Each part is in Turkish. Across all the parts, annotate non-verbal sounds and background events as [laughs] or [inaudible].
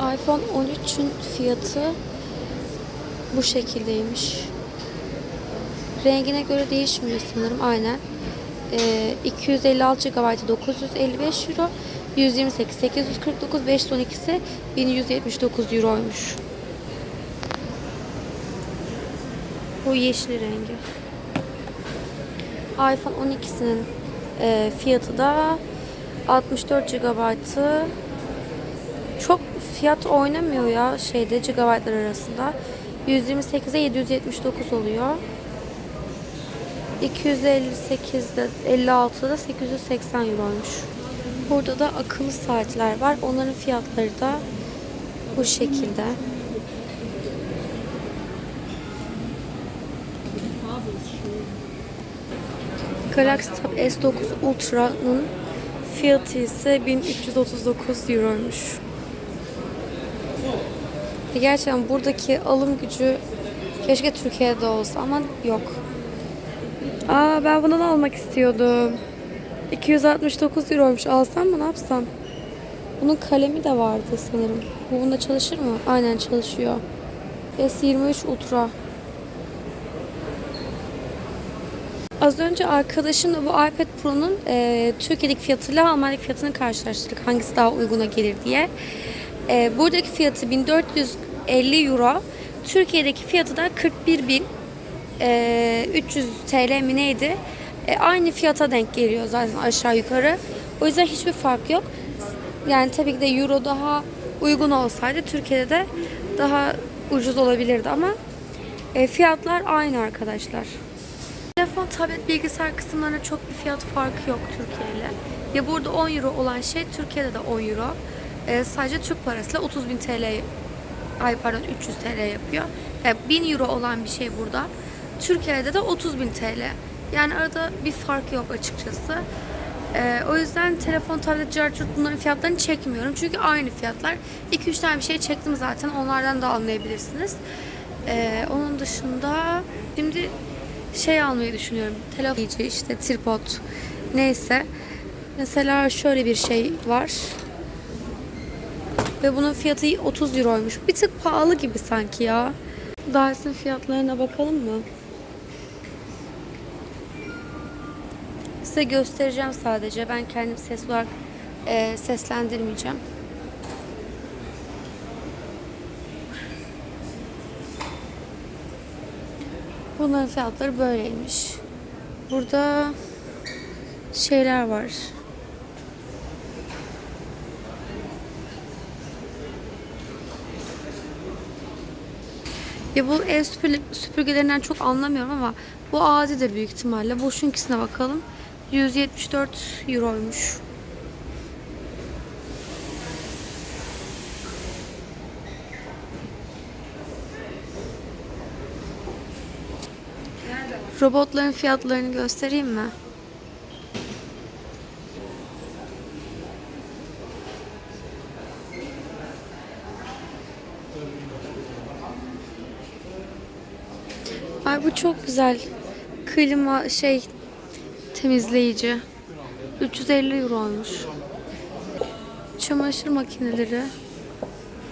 iPhone 13'ün fiyatı bu şekildeymiş. Rengine göre değişmiyor sanırım aynen. Ee, 256 GB 955 Euro, 128 849, 512'si 1179 Euro'ymuş. Bu yeşil rengi. iPhone 12'sinin e, fiyatı da 64 GB'ı çok fiyat oynamıyor ya şeyde GB'lar arasında. 128'e 779 oluyor. 258'de 56'da 880 euroymuş. Burada da akıllı saatler var. Onların fiyatları da bu şekilde. Galaxy Tab S9 Ultra'nın fiyatı ise 1339 euroymuş. Ve Gerçekten buradaki alım gücü keşke Türkiye'de olsa ama yok. Aa ben bundan almak istiyordum. 269 euroymuş. Alsam mı ne yapsam? Bunun kalemi de vardı sanırım. Bu bunda çalışır mı? Aynen çalışıyor. S23 Ultra. Az önce arkadaşımla bu iPad Pro'nun e, Türkiye'deki fiyatıyla Almanya'daki fiyatını karşılaştırdık. Hangisi daha uyguna gelir diye. E, buradaki fiyatı 1450 Euro. Türkiye'deki fiyatı da 41.000 e, 300 TL mi neydi? E, aynı fiyata denk geliyor zaten aşağı yukarı. O yüzden hiçbir fark yok. Yani tabii ki de Euro daha uygun olsaydı Türkiye'de de daha ucuz olabilirdi ama e, fiyatlar aynı arkadaşlar. Telefon, tablet, bilgisayar kısımlarında çok bir fiyat farkı yok Türkiye ile. Ya burada 10 euro olan şey Türkiye'de de 10 euro. Ee, sadece Türk parasıyla 30 bin TL, ay pardon 300 TL yapıyor. Yani 1000 euro olan bir şey burada. Türkiye'de de 30 bin TL. Yani arada bir fark yok açıkçası. Ee, o yüzden telefon, tablet, carcut bunların fiyatlarını çekmiyorum. Çünkü aynı fiyatlar. 2-3 tane bir şey çektim zaten. Onlardan da anlayabilirsiniz. Ee, onun dışında şimdi şey almayı düşünüyorum. Telefon işte tripod neyse. Mesela şöyle bir şey var. Ve bunun fiyatı 30 euroymuş. Bir tık pahalı gibi sanki ya. Dyson fiyatlarına bakalım mı? Size göstereceğim sadece. Ben kendim ses olarak e, seslendirmeyeceğim. Bunların fiyatları böyleymiş. Burada şeyler var. Ya bu ev süpür- süpürgelerinden çok anlamıyorum ama bu adidir büyük ihtimalle. Bu şunkisine bakalım. 174 euroymuş. Robotların fiyatlarını göstereyim mi? Ay bu çok güzel. Klima şey temizleyici. 350 euroymuş. Çamaşır makineleri.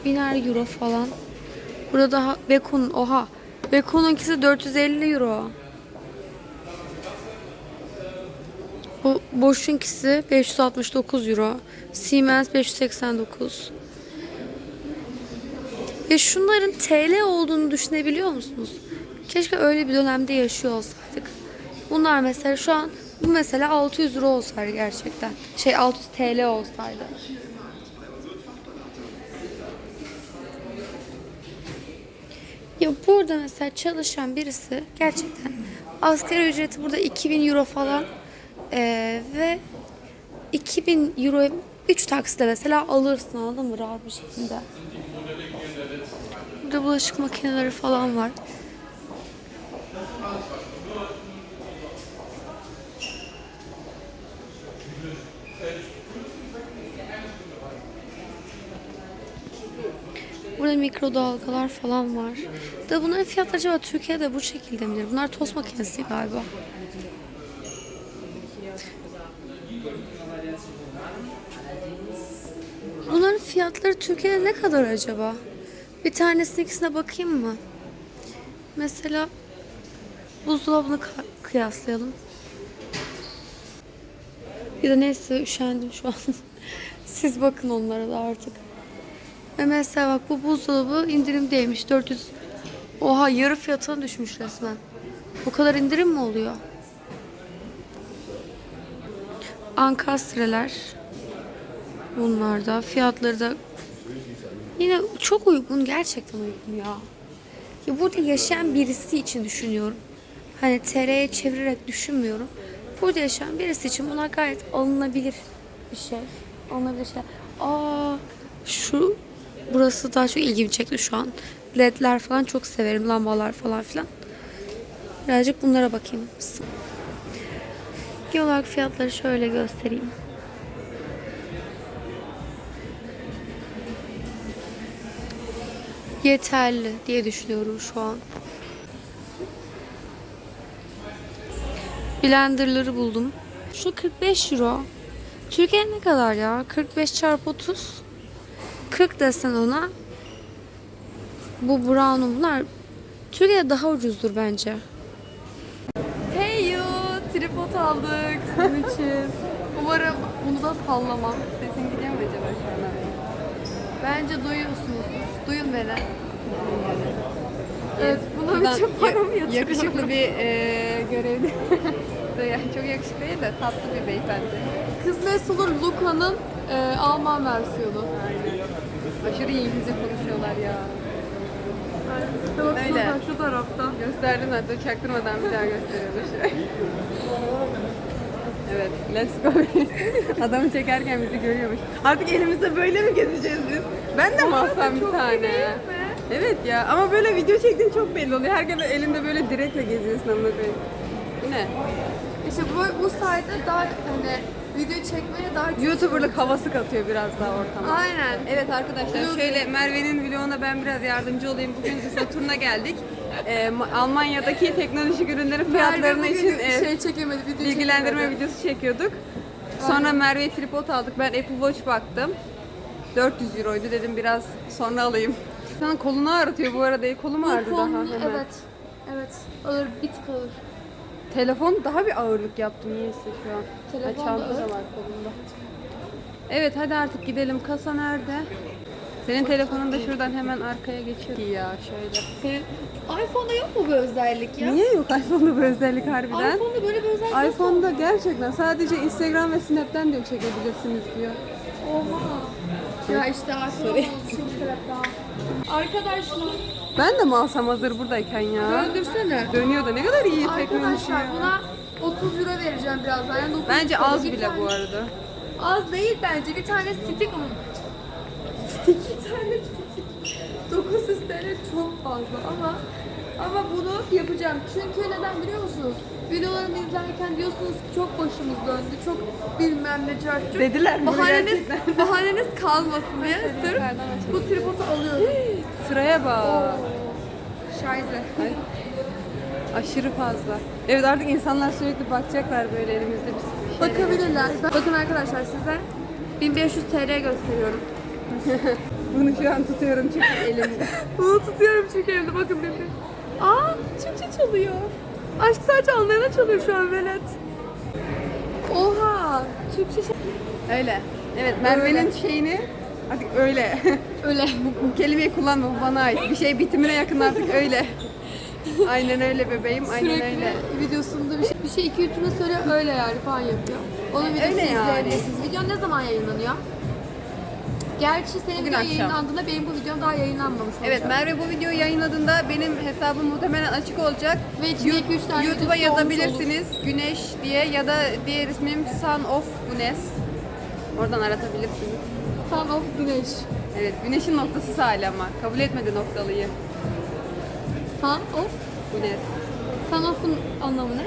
Biner euro falan. Burada daha Beko'nun oha. Beko'nunkisi 450 euro. Bu Bosch'unkisi 569 euro. Siemens 589. Ya şunların TL olduğunu düşünebiliyor musunuz? Keşke öyle bir dönemde yaşıyor olsaydık. Bunlar mesela şu an bu mesela 600 euro olsaydı gerçekten. Şey 600 TL olsaydı. Ya burada mesela çalışan birisi gerçekten asgari ücreti burada 2000 euro falan ee, ve 2000 euro 3 taksitle mesela alırsın anladın mı rahat bir şekilde. Burada bulaşık makineleri falan var. Burada mikrodalgalar falan var. Da bunların fiyatları acaba Türkiye'de bu şekilde midir? Bunlar tost makinesi galiba. Bunların fiyatları Türkiye'de ne kadar acaba? Bir tanesinin ikisine bakayım mı? Mesela buzdolabını kıyaslayalım. Ya da neyse üşendim şu an. [laughs] Siz bakın onlara da artık. Ve mesela bak bu buzdolabı indirimdeymiş. 400 Oha yarı fiyatına düşmüş resmen. Bu kadar indirim mi oluyor? Ankastreler. Bunlar da fiyatları da yine çok uygun gerçekten uygun ya. Ya burada yaşayan birisi için düşünüyorum. Hani TL'ye çevirerek düşünmüyorum. Burada yaşayan birisi için bunlar gayet alınabilir bir şey. Alınabilir şey. Aa şu burası daha çok ilgimi çekti şu an. Ledler falan çok severim. Lambalar falan filan. Birazcık bunlara bakayım. Genel olarak fiyatları şöyle göstereyim. Yeterli diye düşünüyorum şu an. Blenderları buldum. Şu 45 euro. Türkiye ne kadar ya? 45 çarpı 30. 40 desen ona. Bu brown'un bunlar Türkiye'de daha ucuzdur bence. Hey you, tripod aldık sizin için. Umarım bunu da sallamam. Sesin gidiyor mu acaba şu an? Bence duyuyorsunuz. Duyun beni. Evet, buna için paramı yatırıyorum. Yakışıklı bir e, görevli. [laughs] yani çok yakışıklı değil de tatlı bir beyefendi. Kısmet Sulur Luka'nın e, Alman versiyonu. Aşırı iyi İngilizce konuşuyorlar ya. Bak Öyle. şurada, şu tarafta. Gösterdim zaten çaktırmadan bir daha gösteriyordu şu [laughs] Evet, let's go. [laughs] Adamı çekerken bizi görüyormuş. Artık elimizde böyle mi gezeceğiz biz? Ben de mi alsam bir tane? Evet ya ama böyle video çektiğin çok belli oluyor. Herkes elinde böyle direkle geziyorsun amına koyayım. Bu ne? İşte bu, bu sayede daha hani video çekmeye daha çok YouTuber'lık havası katıyor biraz daha ortama. Aynen. Evet arkadaşlar şöyle Merve'nin vloguna ben biraz yardımcı olayım. Bugün Saturn'a geldik. Ee, Ma- Almanya'daki teknolojik ürünlerin fiyatlarını Merve için e, şey çekemedi, video bilgilendirme çekemedi. videosu çekiyorduk. Sonra Merve'ye tripod aldık. Ben Apple Watch baktım. 400 euroydu dedim biraz sonra alayım. Sana kolunu ağrıtıyor bu arada. Kolum ağrıdı daha hemen. Evet. Evet. Alır, bir tık alır. Telefon daha bir ağırlık yaptı niyeyse şu an. Telefon da var kolumda. Evet hadi artık gidelim. Kasa nerede? Senin telefonun da şuradan hemen arkaya geçiyor. İyi ya şöyle. Senin iPhone'da yok mu bu özellik ya? Niye yok iPhone'da bu özellik harbiden? iPhone'da böyle bir özellik yok. iPhone'da gerçekten sadece Instagram ve Snap'ten diyor çekebilirsiniz diyor. Oha. Ya işte iPhone sebepten. Arkadaşlar Ben de mi alsam hazır buradayken ya? döndürsene. Dönüyor da ne kadar iyi teknoloji Arkadaşlar buna 30 euro vereceğim birazdan. Yani 900 Bence az bile tane- bu arada. Az değil bence. Bir tane stick ama. Stick. Bir tane stick. 900 TL çok fazla ama ama bunu yapacağım. Çünkü neden biliyor musunuz? Videolarımı izlerken diyorsunuz ki çok başımız döndü, çok bilmem ne çarptı. Dediler mi bahaneniz, [laughs] bahaneniz kalmasın diye sırf bu tripodu alıyorum. Sıraya bak. Şayze. Aşırı fazla. Evet artık insanlar sürekli bakacaklar böyle elimizde bir şey. Bakabilirler. Bakın arkadaşlar size 1500 TL gösteriyorum. [laughs] Bunu şu an tutuyorum çünkü elimde. [laughs] Bunu tutuyorum çünkü elimde bakın bir. Aa Türkçe çalıyor. Aşk sadece anlayana çalıyor şu an velet. Oha Türkçe şey. Öyle. Evet Merve'nin şeyini artık öyle. Öyle. [laughs] bu, bu kelimeyi kullanma bu bana ait. Bir şey bitimine yakın artık öyle. Aynen öyle bebeğim aynen Sürekli öyle. videosunda bir şey, bir şey iki üç cümle söyle öyle yani falan yapıyor. Onun videosu Öyle yani. izleyebilirsiniz. Video ne zaman yayınlanıyor? Gerçi senin Bugün video akşam. yayınlandığında benim bu videom daha yayınlanmamış olacak. Evet Merve bu videoyu yayınladığında benim hesabım muhtemelen açık olacak. Ve içinde Yu- iki üç tane YouTube'a videosu olmuş yazabilirsiniz Güneş diye ya da diğer ismim Sun of Güneş. Oradan aratabilirsiniz. Sun of Güneş. Evet güneşin noktası hala ama kabul etmedi noktalıyı. Sun of Güneş. Sun of'un anlamı ne?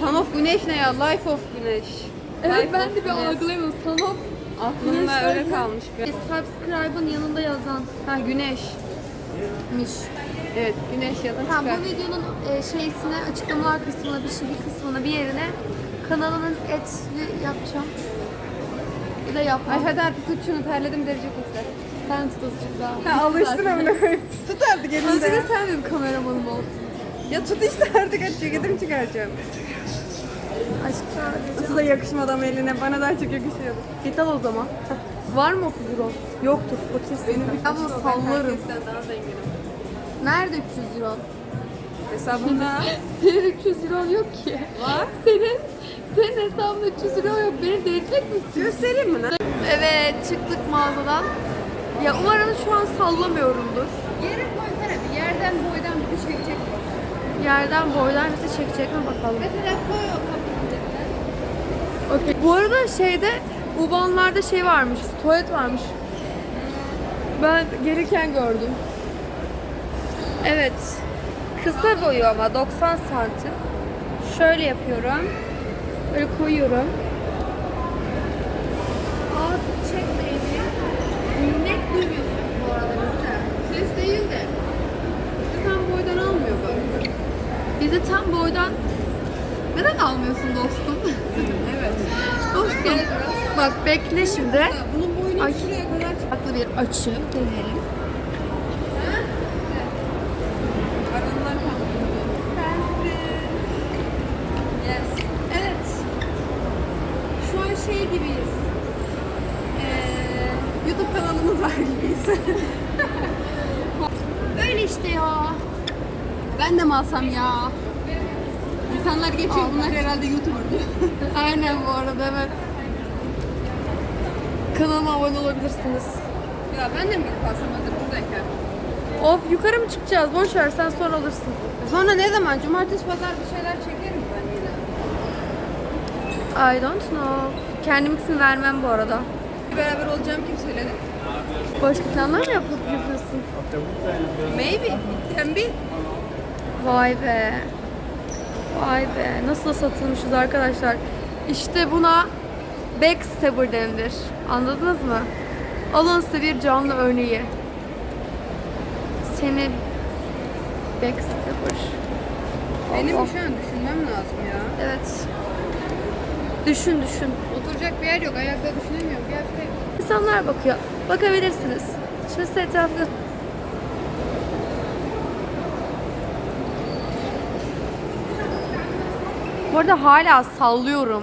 Sun of Güneş ne ya? Life of Güneş. Evet Life ben of de bir Güneş. algılayamadım. Sun of Aklımda Güneş öyle derken- kalmış bir. Subscribe'ın yanında yazan Ha güneş. miş. Evet güneş yazın Ha, çıkar. bu videonun e, şeysine, açıklamalar kısmına, bir şey, bir kısmına, bir yerine kanalının etli yapacağım. Bir de yapma. Ay hadi artık tut şunu terledim derece keser. Sen tut azıcık daha. Ha alıştın amına koyayım. [laughs] Tut artık Azıcık elinde. sen benim kameramanım ol. Ya tut işte [laughs] artık aç ceketimi çıkaracağım. Aşk sadece. Nasıl da yakışmadı ama eline bana daha çok yakışıyordu. Git al o zaman. Var mı 30 euro? Yoktur. Fakirsin. Ben bunu sallarım. daha zenginim. Nerede 300 euro? Hesabımda. [laughs] Senin 300 euro yok ki. Var. Senin senin hesabında 300 euro yok. Beni delirtmek mi istiyorsun? Göstereyim mi lan? Evet çıktık mağazadan. Ya umarım şu an sallamıyorumdur. Yere koysana bir yerden boydan şey çekecek. Yerden boydan bizi çekecek mi bakalım. Mesela koy o kapının Okey. Bu arada şeyde Ubanlar'da şey varmış. Tuvalet varmış. Ben gelirken gördüm. Evet. Kısa boyu ama 90 santim. Şöyle yapıyorum. Böyle koyuyorum. Çekmeyin. Net duymuyorsunuz bu arada bizi de. Ses değil de. Bizi tam boydan almıyor bu. Bizi tam boydan Neden almıyorsun dostum? [laughs] Evet. dostum. Bak bekle şimdi. Bunun boyunu Ay. şuraya kadar. Farklı bir açı deneyelim. Aranlar kalmıyor. Yes. Evet. Şu an şey gibiyiz. Ee, YouTube kanalımız var gibiyiz. Öyle işte ya. Ben de mi alsam ya? İnsanlar geçiyor bunlar herhalde YouTuber. [laughs] Aynen bu arada evet. Kanalıma abone olabilirsiniz. ya ben de mi gidip alsam hazır buradayken? Of yukarı mı çıkacağız? Boş ver sen sonra alırsın. Sonra ne zaman? Cumartesi pazar bir şeyler çekerim ben yine. I don't know. Kendiminkisini vermem bu arada. Beraber olacağım kim söyledi? Başka planlar mı yapıp yapıyorsun? Maybe. It can be. Vay be. Vay be. Nasıl satılmışız arkadaşlar. İşte buna backstabber denilir. Anladınız mı? Alın size bir canlı örneği. Seni backstabber. Benim Allah. şu an düşünmem lazım ya. Evet. Düşün düşün. Oturacak bir yer yok. Ayakta düşünemiyorum. Gel şuraya. İnsanlar bakıyor. Bakabilirsiniz. Şimdi size etrafı Bu arada hala sallıyorum.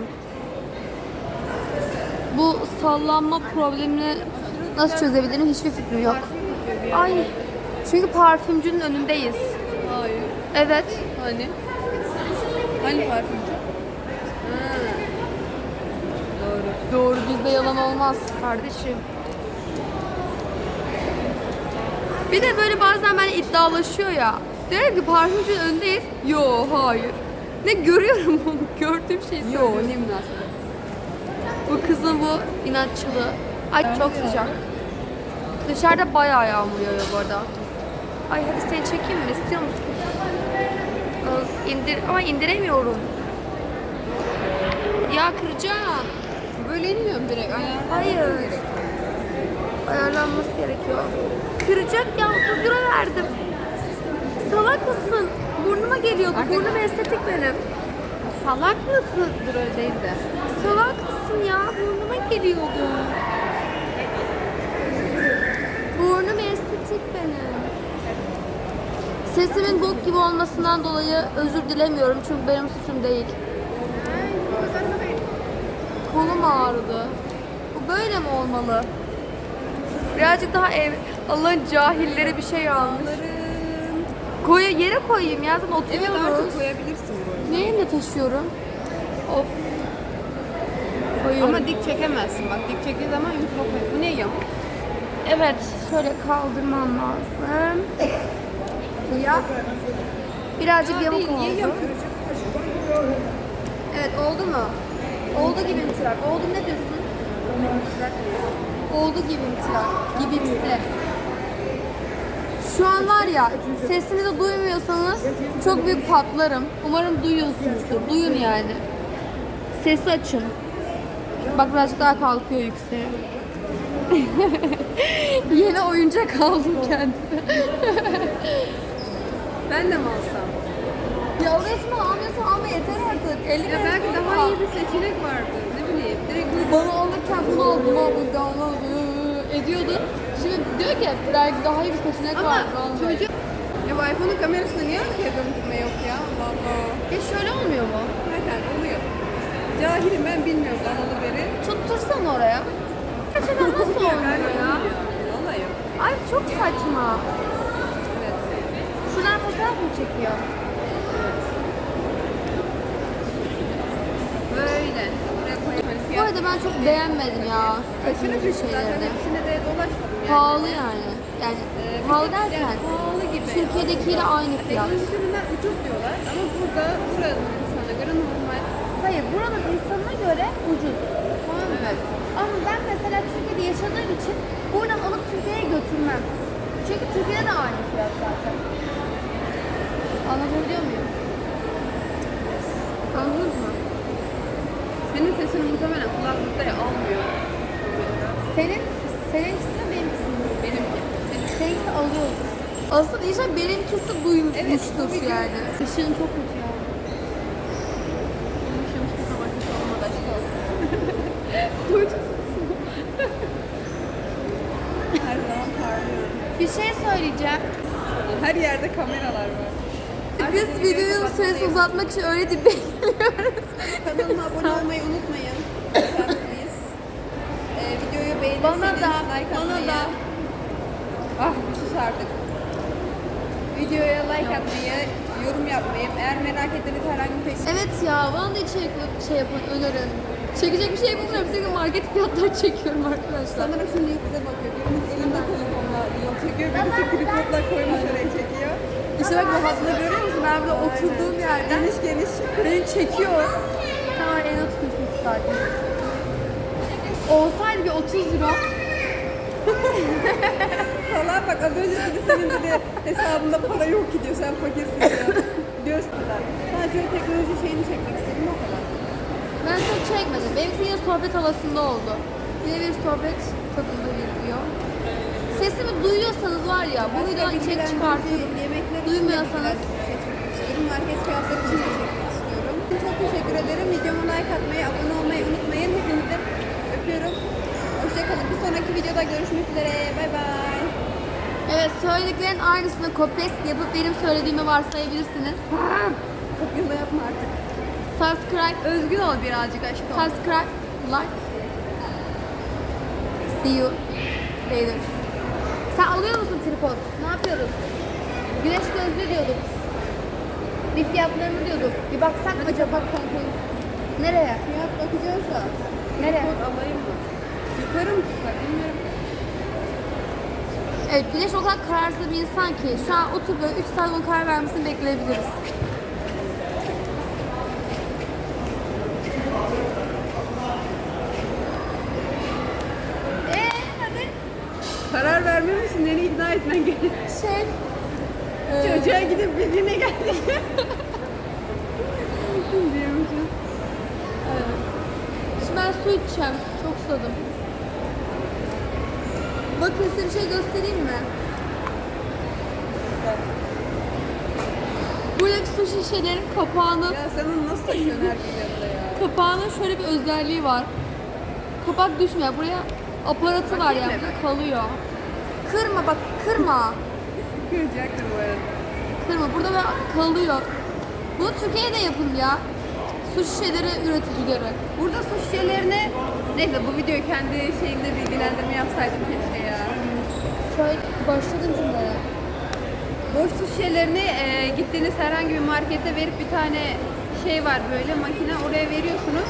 Bu sallanma problemini nasıl çözebilirim hiçbir fikrim yok. Ay. Çünkü parfümcünün önündeyiz. Hayır. Evet. Hani? Hani parfümcü? Ha. Doğru. Doğru bizde yalan olmaz kardeşim. Bir de böyle bazen ben iddialaşıyor ya. Diyorum ki parfümcünün önündeyiz. Yo hayır. Ne görüyorum [laughs] onu. Gördüğüm şeyi Yo söylüyorum. ne münasebet. Bu kızın bu inatçılığı. Ay çok sıcak. Dışarıda bayağı yağmur yağıyor bu arada. Ay hadi seni çekeyim mi? İstiyor musun? İndir ama indiremiyorum. Ya kıracağım. Böyle inmiyorum direkt. Ayağım. Hayır. Ayarlanması gerekiyor. Kıracak ya 30 lira verdim. Salak mısın? Burnuma geliyordu. Artık- Burnum estetik benim. Salak mısın? Dur öyle değil de. Salak mısın ya? Burnuma geliyordu. Burnum estetik benim. Sesimin bok gibi olmasından dolayı özür dilemiyorum çünkü benim suçum değil. Kolum ağrıdı. Bu böyle mi olmalı? Birazcık daha ev... Allah'ın cahilleri bir şey almış. Koy, yere koyayım ya zaten Evet oturuyoruz. artık koyabilirsin bu arada. Elimle taşıyorum? Of. Koyuyorum. Ama dik çekemezsin. Bak dik çektiği zaman YouTube'a koy. Bu ne yamuk? Evet, şöyle kaldırmam lazım. Ya. Birazcık yamuk niye oldu. Evet, oldu mu? Oldu gibi mi tırak? Oldu ne diyorsun? Oldu gibi mi tırak? Gibimsi. Şu an var ya sesinizi duymuyorsanız çok büyük patlarım. Umarım duyuyorsunuzdur. Duyun yani. Sesi açın. Bak birazcık daha kalkıyor yükseğe. Yeni oyuncak aldım kendime. Ben de mi alsam? Ya alıyorsun mu almıyorsun alma yeter artık. 50 Ya belki daha iyi bir seçenek vardı. Ne bileyim. Direkt bu Bana alırken bunu al, bunu al, bunu al, al, ıı, ediyordu. Şimdi diyor ki belki daha iyi bir seçenek ama var böyle. çocuk ya bu iPhone'un kamerasında niye arkaya döndürme yok ya? Allah Allah. Ya şöyle olmuyor mu? Zaten oluyor. Cahilim ben bilmiyorum danalı beri. Tuttursan oraya. Gerçekten nasıl olmuyor ya? Vallahi yok. Ay çok saçma. Evet. Şuradan fotoğraf mı çekiyor? Böyle. Bu arada ben çok beğenmedim ya. aşırı Takımcı düşük zaten hepsine de dolaşmadım. Pahalı yani. Yani bir pahalı derken yani pahalı gibi. Türkiye'dekiyle aynı fiyat. Ürünler ucuz diyorlar ama burada buranın insana göre normal. Hayır buranın insanına göre ucuz. Tamam mı? Ama ben mesela Türkiye'de yaşadığım için buradan alıp Türkiye'ye götürmem. Çünkü Türkiye'de de aynı fiyat zaten. Anlatabiliyor muyum? Anladınız mı? Senin sesini muhtemelen kulaklıkta almıyor. Senin, seninkisi de benimkisi mi? Benimki. Senin Seninkisi alıyordur. Aslında inşallah benimkisi duymuştur bu video- yani. Işığın çok kötü ya. konuşuyormuş bu zaman kötü olmadı aşk olsun. [laughs] Her zaman parlıyorum. Bir şey söyleyeceğim. Her yerde kameralar var. Biz videonun süresini uzatmak için öyle bir bekliyoruz. Kanalıma [laughs] abone olmayı unutmayın. Ee, videoyu beğenirseniz Bana da, like bana atmayı. da. Ah sus artık. Videoya like atmayı, yorum yapmayı, eğer merak ettiğiniz herhangi bir şey Evet ya bana da içerik şey yapın önerin. Çekecek bir şey bulmuyorum. Sürekli market fiyatları [laughs] çekiyorum arkadaşlar. Sanırım şimdi bize bakıyor. Birimiz elinde telefonla yol çekiyor, birisi tripodla koymuş oraya çekiyor. İşte bak bu hatları görüyor musun? Ben burada oturduğum yerde Geniş geniş. beni çekiyor. Sen en tutuyorsun zaten. Olsaydı bir 30 euro. [laughs] Falan bak az önce dedi senin dedi hesabında para yok ki diyor sen fakirsin ya. Göz kadar. Sadece o teknoloji şeyini çekmek istedim o kadar. Ben çok çekmedim. Benimki yine sohbet havasında oldu. Yine bir sohbet tadında yürüyor. Sesimi duyuyorsanız var ya bu videodan içerik çıkartırım. Duymuyorsanız de bir. Market fiyatları için de çekmek istiyorum. Çok teşekkür ederim. Videoma like atmayı, abone olmayı unutmayın. Hoşçakalın. Bir sonraki videoda görüşmek üzere. Bay bay. Evet söylediklerin aynısını paste yapıp benim söylediğimi varsayabilirsiniz. [laughs] Kopyala yapma artık. Subscribe, Özgün ol birazcık aşkım. subscribe, like. See you later. Sen alıyor musun tripod? Ne yapıyoruz? Güneş gözlüğü diyorduk. Bir fiyatlarını diyorduk. Bir baksak mı acaba kanka? Nereye? Fiyat bakacağız da. Nereye? Kod alayım mı? Bilmiyorum. Evet Güneş o kadar kararsız bir insan ki şu an oturup böyle 3 saat onun karar vermesini bekleyebiliriz. Eee hadi Karar vermem için beni ikna etmen gerekiyor. şey Çocuğa gidip birbirine geldi. [laughs] Diyormuşum. Şimdi ben su içeceğim. Çok susadım. Bakın size bir şey göstereyim mi? Buradaki su şişelerin kapağının Ya sen onu nasıl taşıyorsun her gün yanında ya? kapağının şöyle bir özelliği var. Kapak düşmüyor. Buraya aparatı var yani. kalıyor. Kırma bak kırma. Kıracaktır bu arada. Kırma. Burada böyle kalıyor. Bunu Türkiye'de yapın ya. Su şişeleri üreticileri. Burada su şişelerine neyse bu videoyu kendi şeyimde bilgilendirme yapsaydım keşke ya. Söyle, başladın cümleye. Boş şişelerini e, gittiğiniz herhangi bir markete verip bir tane şey var böyle makine oraya veriyorsunuz.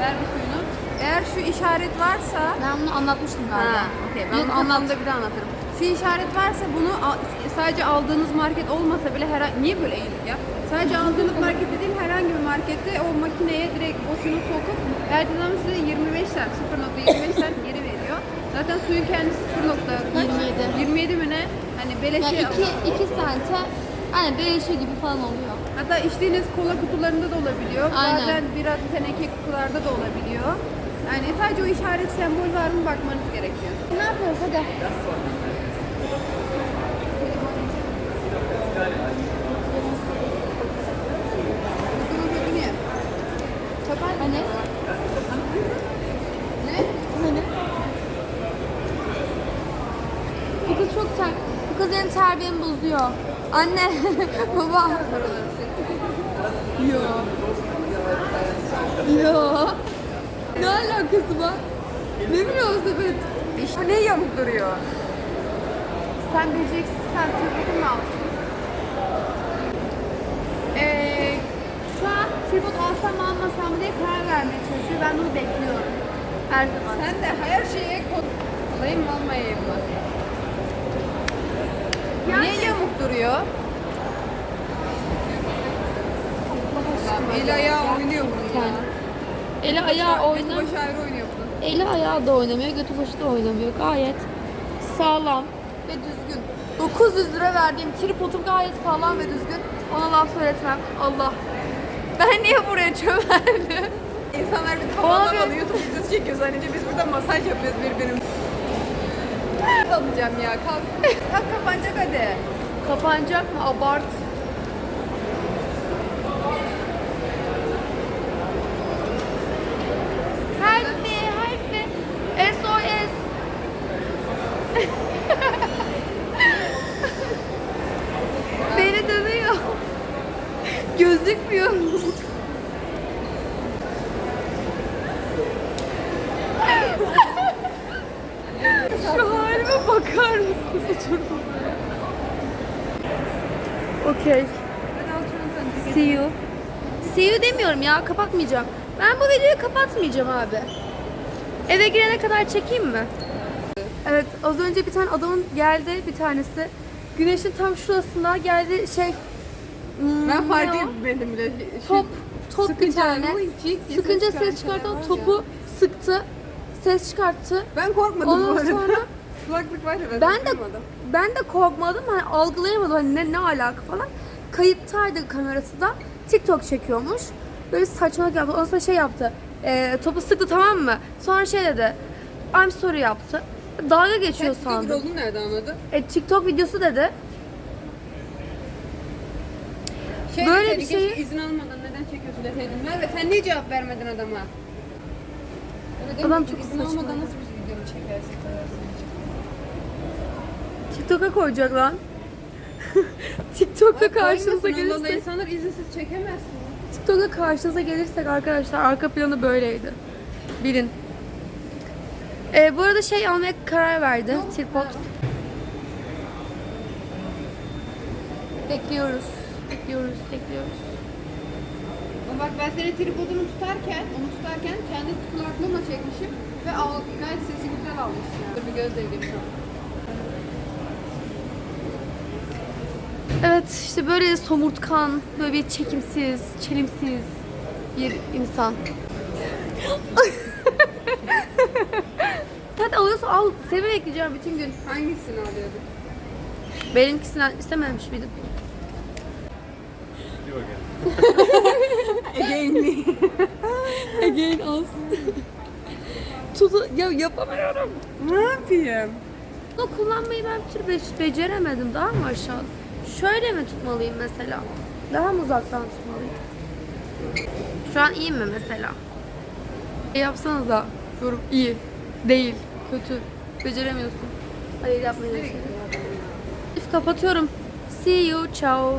Ver bu suyunu. Eğer şu işaret varsa Ben bunu anlatmıştım galiba. Ha, okey. Ben Yok, bunu anlamda bir daha anlatırım. Şu işaret varsa bunu sadece aldığınız market olmasa bile her niye böyle eğilik ya? Sadece aldığınız market değil herhangi bir markette o makineye direkt boşunu sokup verdiğiniz zaman size 25 cent, 0.25 cent geri veriyor. Zaten suyun kendisi 0. kaç? 27. 27 mi ne? Hani beleşe Yani iki, iki sente hani beleşe gibi falan oluyor. Hatta içtiğiniz kola kutularında da olabiliyor. Aynen. Bazen biraz teneke kutularda da olabiliyor. Yani sadece o işaret sembol var mı bakmanız gerekiyor. Ne yapıyoruz hadi. Bunun ödünü ye. Hani? Bunlar beni bozuyor. Anne, [laughs] baba. Yo. Yo. Ne alakası var? Ne sepet? İşte ne yamuk duruyor? Sen bileceksin, sen tripodun mu alsın? Ee, şu an tripod alsam mı almasam mı diye karar vermeye çalışıyor. Ben bunu bekliyorum. Her zaman. Sen de her şeye kod... Alayım mı almayayım mı? Niye yamuk duruyor? El ayağı oynuyor bunun ya. Eli ayağı oynar. Baş ayrı oynuyor bunun. Eli ayağı da oynamıyor, götü başı da oynamıyor. Gayet sağlam. Ve düzgün. 900 lira verdiğim tripodum gayet sağlam ve düzgün. Ona laf söyletmem. Allah. Ben niye buraya çömeldim? İnsanlar bir alıyor, YouTube videosu çekiyor. Zannediyor biz burada masaj yapıyoruz birbirimize. Alacağım ya. Kalk. Kalk kapanacak hadi. Kapanacak mı? Abart. Help me, help me. SOS. Beni dövüyor. Gözükmüyor. Şu halime bakar mısınız? Okey. See you. See you demiyorum ya kapatmayacağım. Ben bu videoyu kapatmayacağım abi. Eve girene kadar çekeyim mi? Evet az önce bir tane adamın geldi bir tanesi. Güneşin tam şurasında geldi şey hmm, Ben fark o? etmedim bile. Şu Top, top bir sıkınca tane. bu çift diye Sıkınca ses çıkartan topu ya. sıktı. Ses çıkarttı. Ben korkmadım bu Ondan arada. sonra [laughs] Kulaklık var ya ben, ben de korkmadım. ben de korkmadım hani algılayamadım hani ne, ne alaka falan. Kayıttaydı kamerası da TikTok çekiyormuş. Böyle saçmalık yaptı. Ondan sonra şey yaptı. E, topu sıktı tamam mı? Sonra şey dedi. I'm sorry yaptı. Dalga geçiyor TikTok sandım. rolunu nereden anladın? E, TikTok videosu dedi. Şey Böyle bir şeyi- izin almadan neden çekiyorsun deseydin. Merve sen niye cevap vermedin adama? Öyle Adam çok izin saçma. almadan nasıl bir videomu çekersin? TikTok'a koyacak lan. [laughs] TikTok'a Ay, karşınıza koymasın, Allah, gelirsek, insanlar izinsiz çekemezsin. TikTok'a karşınıza gelirsek arkadaşlar arka planı böyleydi. Bilin. Ee, bu arada şey almaya karar verdi. Tripod. Bekliyoruz. Bekliyoruz, bekliyoruz. Ama Bak ben senin tripodunu tutarken, onu tutarken kendi kulaklığımla çekmişim ve al, gayet sesi güzel almış yani. Bir göz sana. Evet işte böyle somurtkan, böyle bir çekimsiz, çelimsiz bir insan. [laughs] Hadi alıyorsan al. Seni bekleyeceğim bütün gün. Hangisini alıyordun? Benimkisinden istememiş miydim? Again me. Again us. Tutu ya yapamıyorum. ne yapayım? Bunu kullanmayı ben bir türlü be- beceremedim. Daha mı aşağı? Şöyle mi tutmalıyım mesela? Daha mı uzaktan tutmalıyım? Şu an iyi mi mesela? E yapsanız da yorum iyi, değil, kötü, beceremiyorsun. Hadi yapmayı Üf, kapatıyorum. See you, ciao.